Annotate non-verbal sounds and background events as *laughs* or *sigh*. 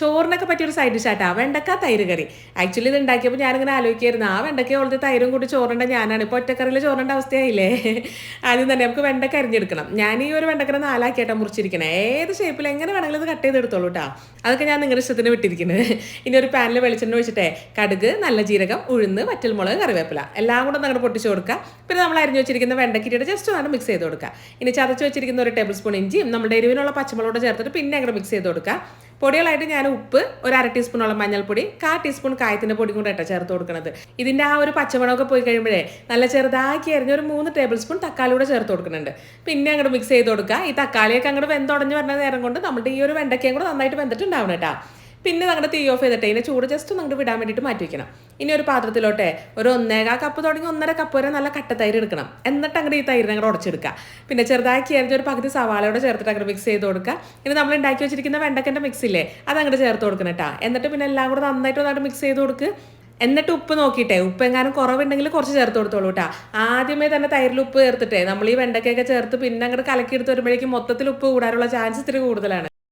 ചോറിനൊക്കെ പറ്റിയൊരു സൈഡ് ഡിഷാട്ടാ വെണ്ടക്ക തൈര് കറി. ആക്ച്വലി ഇത് ഉണ്ടാക്കിയപ്പോൾ ഞാനിങ്ങനെ ആലോചിക്കായിരുന്നു. ആ വെണ്ടക്ക ഉള്ളത് തൈരും കൂടി ചോറിന്റെ ഞാനാണ്. ഇപ്പോൾ ഒറ്റക്കറിയിൽ ചോറിന്റെ അവസ്ഥയായില്ലേ? *laughs* ആദ്യം തന്നെ നമുക്ക് വെണ്ടക്ക അരിഞ്ഞെടുക്കണം. ഞാൻ ഈ ഒരു വെണ്ടക്കനെ നാലാക്കിയിട്ടാണ് മുറിച്ചിരിക്കണേ. ഏത് ഷേപ്പിൽ എങ്ങനെ വേണമെങ്കിലും ഇത് കട്ട് ചെയ്തെടുത്തോളൂ കേട്ടോ അതൊക്കെ ഞാൻ നിങ്ങളുടെ ഇഷ്ടത്തിന് വിട്ടിരിക്കുന്നത് *laughs* ഇനി ഒരു പാനിൽ വെളിച്ചെണ്ണ ഒഴിച്ചിട്ടേ കടുക് നല്ല ജീരകം ഉഴുന്ന് വറ്റൽമുളക് കറിവേപ്പില. എല്ലാം കൂടെ അങ്ങോട്ട് പൊട്ടിച്ച് കൊടുക്കുക. പിന്നെ നമ്മൾ അരിഞ്ഞു വെച്ചിരിക്കുന്ന വെണ്ടക്കിരിയുടെ ജസ്റ്റ് ഒന്ന് മിക്സ് ചെയ്ത് കൊടുക്കുക. ഇനി ചതച്ച് വെച്ചിരിക്കുന്ന ഒരു ടേബിൾ സ്പൂൺ ഇഞ്ചിയും നമ്മുടെ എരിവിനുള്ള പച്ചമുളകോട് ചേർത്തിട്ട് പിന്നെ അങ്ങനെ മിക്സ് ചെയ്ത് കൊടുക്കുക. പൊടികളായിട്ട് ഞാൻ ഉപ്പ് ഒരു അര ടീസ്പൂണോളം മഞ്ഞൾപ്പൊടി കാ ടീസ്പൂൺ കായത്തിന്റെ പൊടി കൂടെ ഇട്ടാ ചേർത്ത് കൊടുക്കുന്നത് ഇതിന്റെ ആ ഒരു പച്ചമണമൊക്കെ പോയി കഴിയുമ്പോഴേ നല്ല ചെറുതാക്കി അരിഞ്ഞ ഒരു മൂന്ന് ടേബിൾ സ്പൂൺ തക്കാളി കൂടെ ചേർത്ത് കൊടുക്കുന്നുണ്ട്. പിന്നെ അങ്ങോട്ട് മിക്സ് ചെയ്ത് കൊടുക്കുക ഈ തക്കാളിയൊക്കെ അങ്ങോട്ട് വെന്തുടഞ്ഞ് വരുന്ന നേരം കൊണ്ട് നമ്മുടെ ഈ ഒരു വെണ്ടയ്ക്കയും കൂടെ നന്നായിട്ട് വെന്തിട്ടുണ്ടാവണം കേട്ടോ. പിന്നെ നമ്മുടെ തീ ഓഫ് ചെയ്തിട്ട് ഇതിന്റെ ചൂട് ജസ്റ്റ് നമുക്ക് വിടാൻ വേണ്ടിയിട്ട് മാറ്റി വയ്ക്കണം ഇനി ഒരു പാത്രത്തിലോട്ടെ ഒരു ഒന്നേകാ കപ്പ് തുടങ്ങി ഒന്നര കപ്പ് വരെ നല്ല കട്ട തൈര് എടുക്കണം. എന്നിട്ട് അങ്ങോട്ട് ഈ തൈര് അങ്ങോട്ട് ഉടച്ചെടുക്കുക. പിന്നെ ചെറുതാക്കി അരിഞ്ഞ ഒരു പകുതി സവാളയോടെ ചേർത്തിട്ട് അങ്ങോട്ട് മിക്സ് ചെയ്ത് കൊടുക്കുക. ഇനി നമ്മൾ ഉണ്ടാക്കി വെച്ചിരിക്കുന്ന വെണ്ടക്കന്റെ മിക്സ് ഇല്ലേ അത് അങ്ങോട്ട് ചേർത്ത് കൊടുക്കണം കേട്ടോ എന്നിട്ട് പിന്നെ എല്ലാം കൂടെ നന്നായിട്ട് ഒന്നായിട്ട് മിക്സ് ചെയ്ത് കൊടുക്കുക എന്നിട്ട് ഉപ്പ് നോക്കിയിട്ടെ ഉപ്പ് എങ്ങാനും കുറവുണ്ടെങ്കിൽ കുറച്ച് ചേർത്ത് കൊടുത്തോളൂ കേട്ടോ ആദ്യമേ തന്നെ തൈരിൽ ഉപ്പ് ചേർത്തിട്ടേ. നമ്മൾ ഈ വെണ്ടക്കയൊക്കെ ചേർത്ത് പിന്നെ അങ്ങോട്ട് കലക്കി എടുത്ത് വരുമ്പോഴേക്കും മൊത്തത്തിൽ ഉപ്പ് കൂടാനുള്ള ചാൻസ് ഇത്തിരി കൂടുതലാണ്.